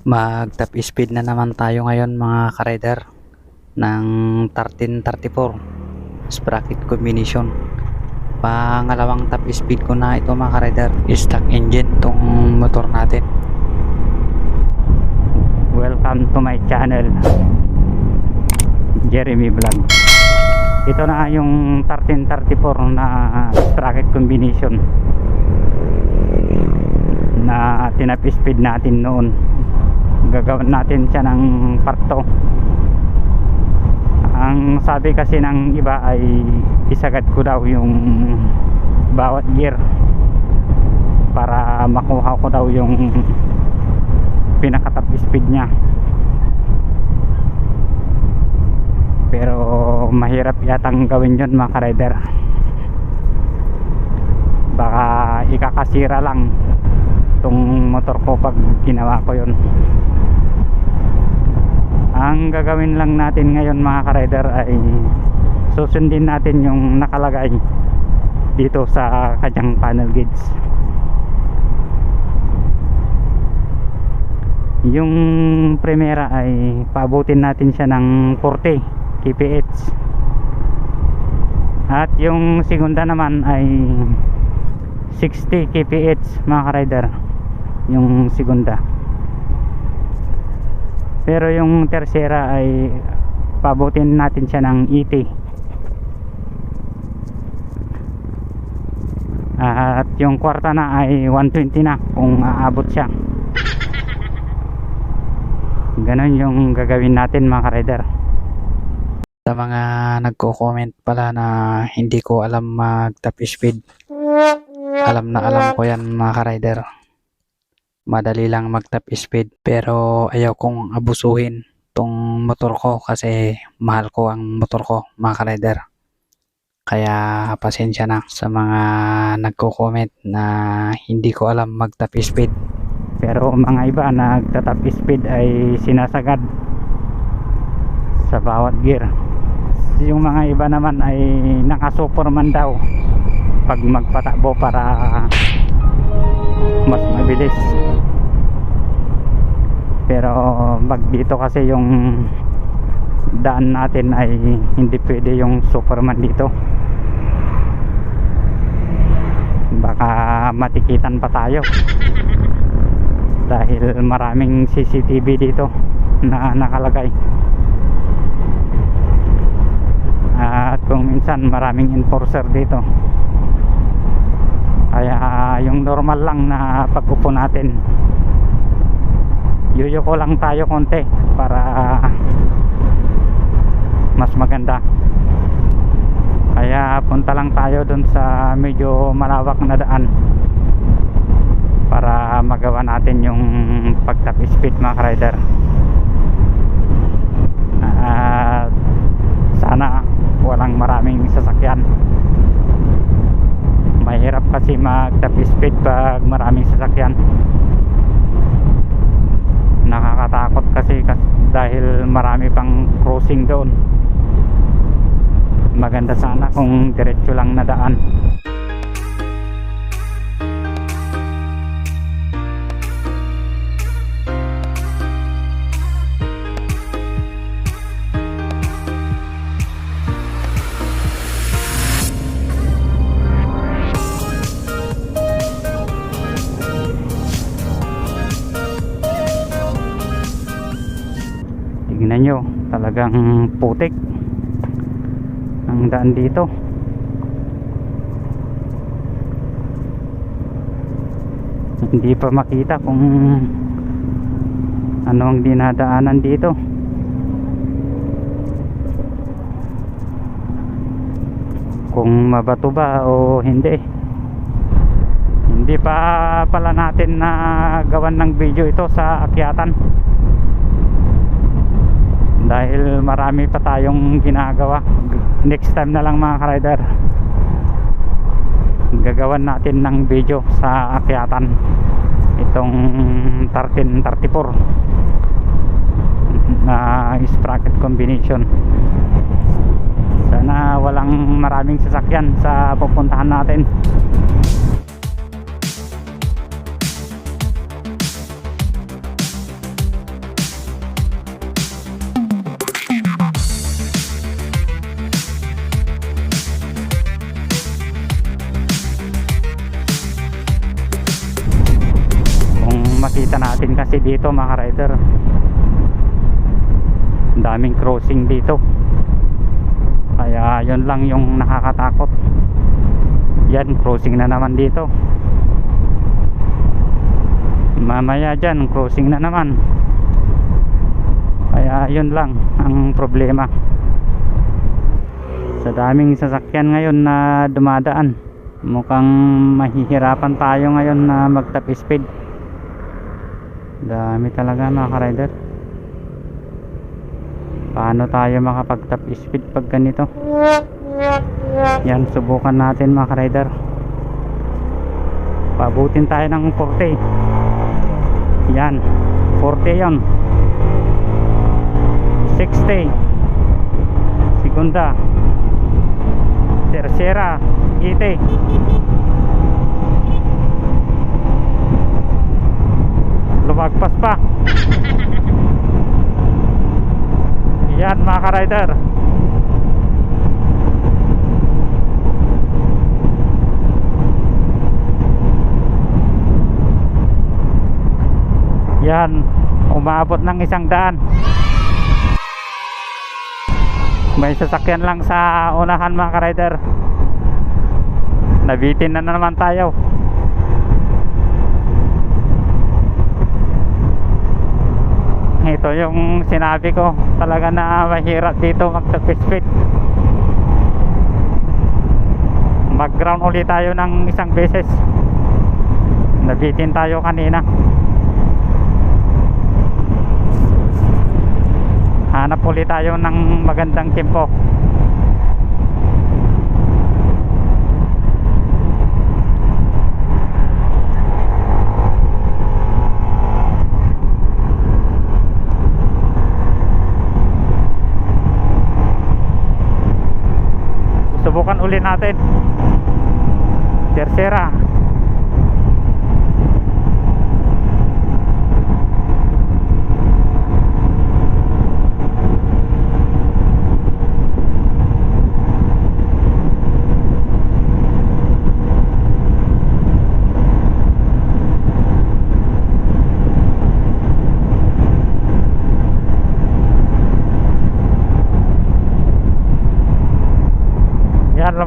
Mag top speed na naman tayo ngayon mga ka-rider ng 1334 sprocket combination. Pangalawang top speed ko na ito mga ka-rider. Stock engine tong motor natin. Welcome to my channel. Jeremy Vlog. Ito na yung 1334 na sprocket combination na tinap speed natin noon gagawin natin siya ng parto. Ang sabi kasi ng iba ay isagad ko daw yung bawat gear para makuha ko daw yung pinakatap speed niya. Pero mahirap yatang gawin yun mga ka-rider. Baka ikakasira lang itong motor ko pag ginawa ko yun ang gagawin lang natin ngayon mga ka-rider ay susundin natin yung nakalagay dito sa kanyang panel gauge yung primera ay paabutin natin siya ng 40 kph at yung segunda naman ay 60 kph mga ka-rider yung segunda pero yung tercera ay pabutin natin siya ng 80 at yung kwarta na ay 120 na kung aabot siya. Ganon yung gagawin natin mga ka-rider. Sa mga nagko-comment pala na hindi ko alam mag top speed alam na alam ko yan mga ka-rider madali lang mag top speed pero ayaw kong abusuhin tong motor ko kasi mahal ko ang motor ko mga ka-rider. Kaya pasensya na sa mga nagko-comment na hindi ko alam mag top speed. Pero mga iba nagta top speed ay sinasagad sa bawat gear. Yung mga iba naman ay naka superman daw pag magpatakbo para mabilis. Pero pag dito kasi yung daan natin ay hindi pwede yung superman dito. Baka matikitan pa tayo. Dahil maraming CCTV dito na nakalagay. At kung minsan maraming enforcer dito kaya yung normal lang na pag-upo natin. Yuyuko lang tayo konti para mas maganda. Kaya punta lang tayo dun sa medyo malawak na daan para magawa natin yung pag top speed mga rider at sana walang maraming sasakyan mahirap kasi mag top speed pag maraming sasakyan. Nakakatakot kasi kas- dahil marami pang crossing doon. Maganda sana kung diretso lang na daan tingnan nyo talagang putik ang daan dito. Hindi pa makita kung ano ang dinadaanan dito. Kung mabato ba o hindi. Hindi pa pala natin na gawan ng video ito sa akyatan dahil marami pa tayong ginagawa. Next time na lang mga ka-rider. Gagawan natin ng video sa akyatan. Itong 1334 na sprocket combination. Sana walang maraming sasakyan sa pupuntahan natin kasi dito mga rider. Daming crossing dito. Kaya yun lang yung nakakatakot. Yan crossing na naman dito. Mamaya dyan crossing na naman. Kaya yun lang ang problema. Sa daming sasakyan ngayon na dumadaan mukhang mahihirapan tayo ngayon na mag top speed dami talaga mga ka-rider. Paano tayo makapag top speed pag ganito? Yan subukan natin mga ka-rider. Pabutin tayo ng 40 yan 40 yon 60 segunda. Tercera. 80 lumagpas pa. Yan mga ka-rider. Yan umabot ng isang daan. May sasakyan lang sa unahan mga ka-rider. Nabitin na naman tayo ito yung sinabi ko talaga na mahirap dito mag speed mag ground ulit tayo ng isang beses. Nabitin tayo kanina. Hanap ulit tayo ng magandang tempo subukan ulit natin. Tercera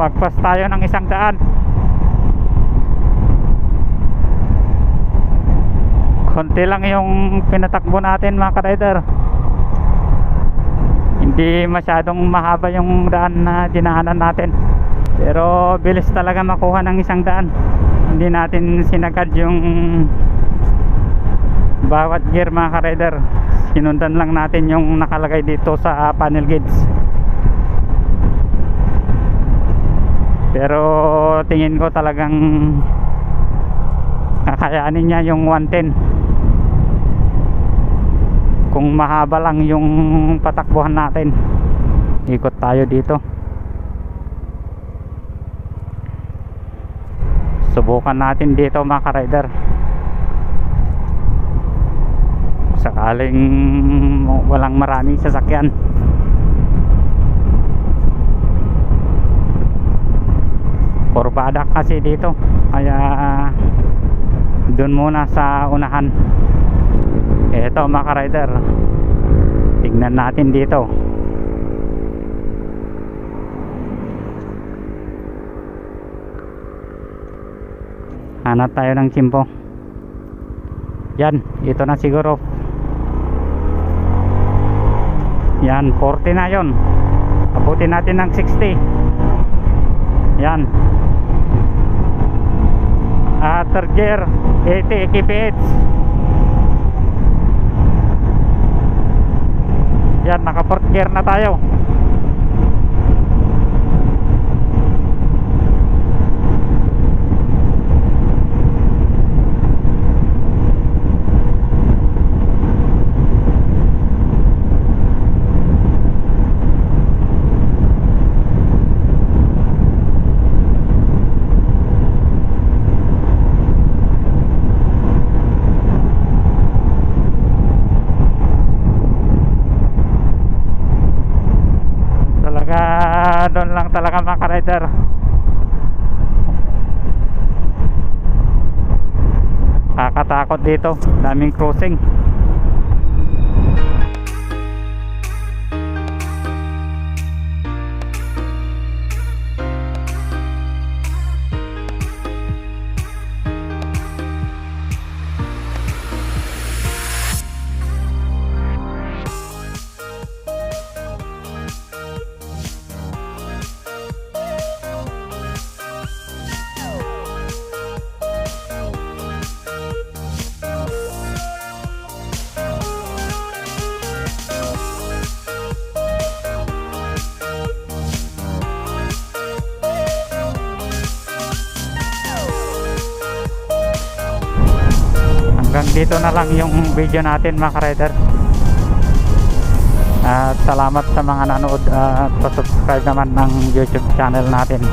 Yan, lumagpas tayo ng isang daan. Konti lang yung pinatakbo natin mga ka-rider. Hindi masyadong mahaba yung daan na dinaanan natin. Pero bilis talaga makuha ng isang daan. Hindi natin sinagad yung bawat gear mga ka-rider. Sinundan lang natin yung nakalagay dito sa panel gauge. Pero tingin ko talagang kakayanin niya yung 110 kung mahaba lang yung patakbuhan natin. Ikot tayo dito. Subukan natin dito mga ka-rider. Sakaling walang maraming sasakyan kurbada kasi dito. Kaya doon muna sa unahan. Eto mga ka-rider. Tignan natin dito. Hanap tayo ng simpo. Yan ito na siguro. Yan 40 na yon abutin natin ng 60 yan uh, third gear. 80 kph yan naka fourth gear na tayo talaga doon lang ka-rider Nakakatakot dito. Daming crossing. Dito na lang yung video natin mga ka-rider. At salamat sa mga nanood at pa-subscribe naman ng YouTube channel natin.